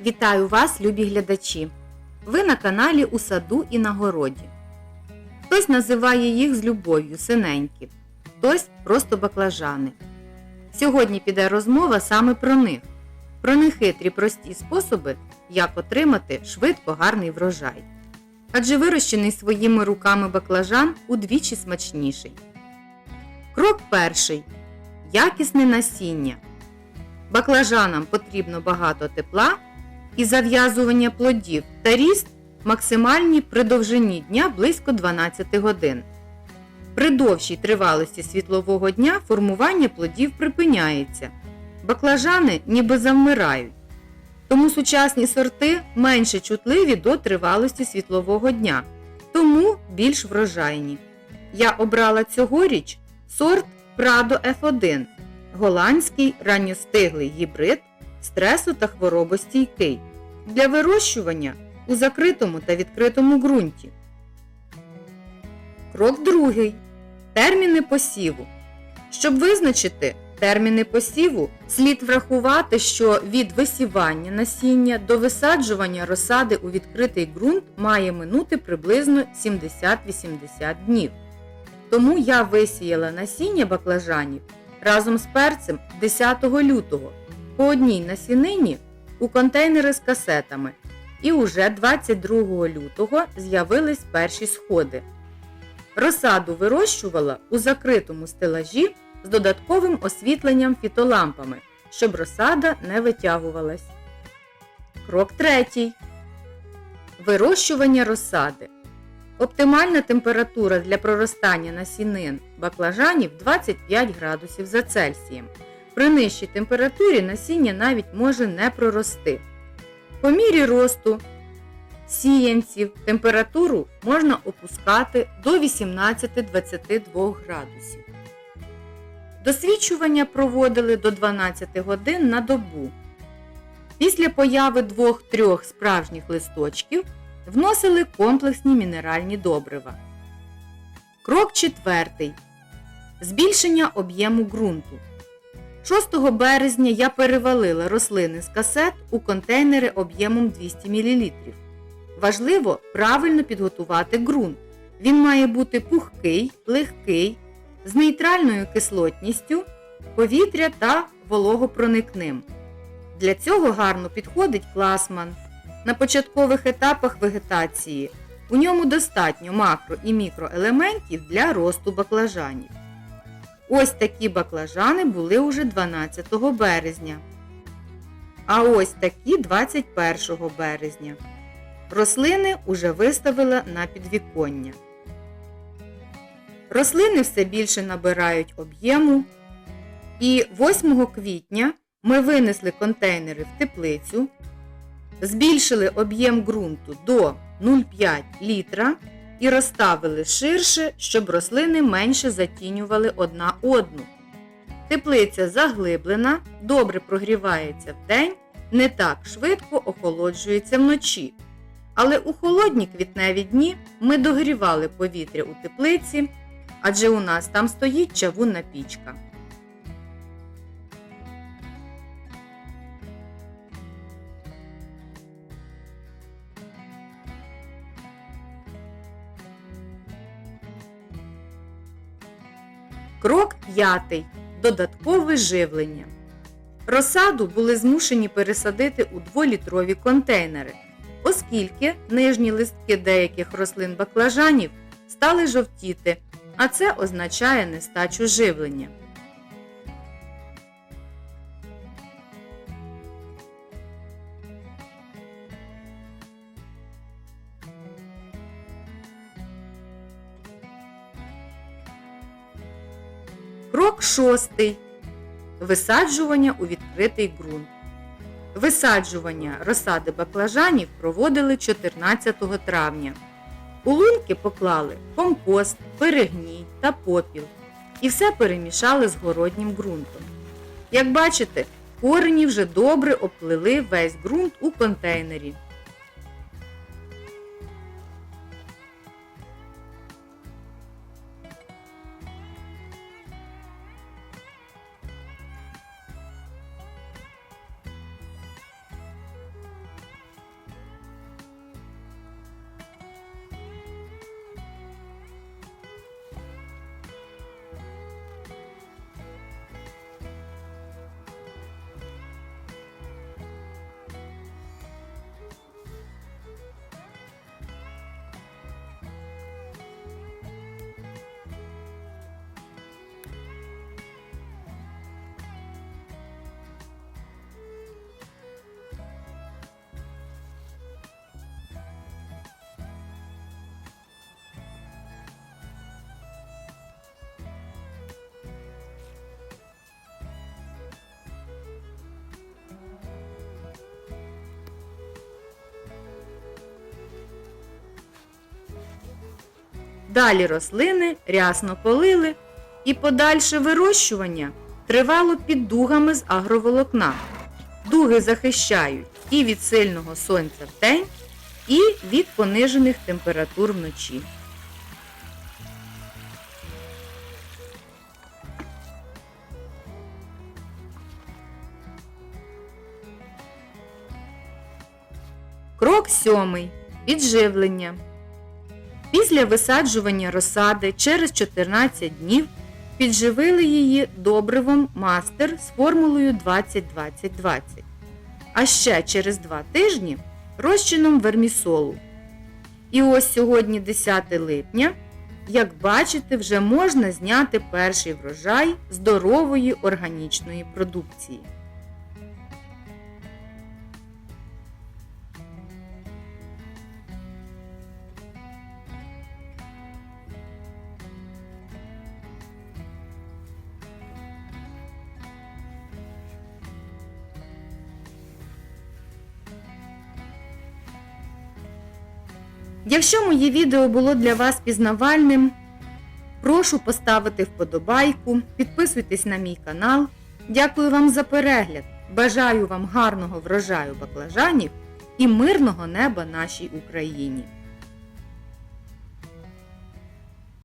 Вітаю вас, любі глядачі! Ви на каналі У саду і на городі. Хтось називає їх з любов'ю синенькі, хтось просто баклажани. Сьогодні піде розмова саме про них, про нехитрі прості способи, як отримати швидко гарний врожай. Адже вирощений своїми руками баклажан удвічі смачніший. Крок перший. Якісне насіння. Баклажанам потрібно багато тепла і зав'язування плодів та ріст максимальні при довжині дня близько 12 годин. При довшій тривалості світлового дня формування плодів припиняється. Баклажани ніби завмирають. Тому сучасні сорти менше чутливі до тривалості світлового дня, тому більш врожайні. Я обрала цьогоріч сорт Prado F1 голландський ранньостиглий гібрид стресу та хворобостійкий для вирощування у закритому та відкритому ґрунті. Крок другий. Терміни посіву. Щоб визначити терміни посіву, слід врахувати, що від висівання насіння до висаджування розсади у відкритий ґрунт має минути приблизно 70-80 днів. Тому я висіяла насіння баклажанів разом з перцем 10 лютого по одній насінині у контейнери з касетами. І уже 22 лютого з'явились перші сходи. Розсаду вирощувала у закритому стелажі з додатковим освітленням фітолампами, щоб розсада не витягувалась. Крок третій. Вирощування розсади. Оптимальна температура для проростання насінин баклажанів 25 градусів за Цельсієм. При нижчій температурі насіння навіть може не прорости. По мірі росту сіянців температуру можна опускати до 18-22 градусів. Досвідчування проводили до 12 годин на добу. Після появи 2-3 справжніх листочків вносили комплексні мінеральні добрива. Крок четвертий. Збільшення об'єму ґрунту. 6 березня я перевалила рослини з касет у контейнери об'ємом 200 мл. Важливо правильно підготувати ґрунт. Він має бути пухкий, легкий, з нейтральною кислотністю, повітря та вологопроникним. Для цього гарно підходить класман. На початкових етапах вегетації у ньому достатньо макро і мікроелементів для росту баклажанів. Ось такі баклажани були уже 12 березня. А ось такі 21 березня. Рослини уже виставила на підвіконня. Рослини все більше набирають об'єму. І 8 квітня ми винесли контейнери в теплицю, збільшили об'єм ґрунту до 0,5 літра і розставили ширше, щоб рослини менше затінювали одна одну. Теплиця заглиблена, добре прогрівається вдень, не так швидко охолоджується вночі. Але у холодні квітневі дні ми догрівали повітря у теплиці, адже у нас там стоїть чавунна пічка. Крок п'ятий. Додаткове живлення. Розсаду були змушені пересадити у 2-літрові контейнери, оскільки нижні листки деяких рослин баклажанів стали жовтіти, а це означає нестачу живлення. Шостий. Висаджування у відкритий ґрунт. Висаджування розсади баклажанів проводили 14 травня. У лунки поклали компост, перегній та попіл. І все перемішали з городнім ґрунтом. Як бачите, корені вже добре оплили весь ґрунт у контейнері. Далі рослини рясно полили і подальше вирощування тривало під дугами з агроволокна. Дуги захищають і від сильного сонця вдень, і від понижених температур вночі. Крок сьомий. Підживлення. Після висаджування розсади через 14 днів підживили її добривом мастер з формулою 20-20-20. А ще через 2 тижні розчином вермісолу. І ось сьогодні 10 липня, як бачите, вже можна зняти перший врожай здорової органічної продукції. Якщо моє відео було для вас пізнавальним, прошу поставити вподобайку, підписуйтесь на мій канал. Дякую вам за перегляд. Бажаю вам гарного врожаю баклажанів і мирного неба нашій Україні!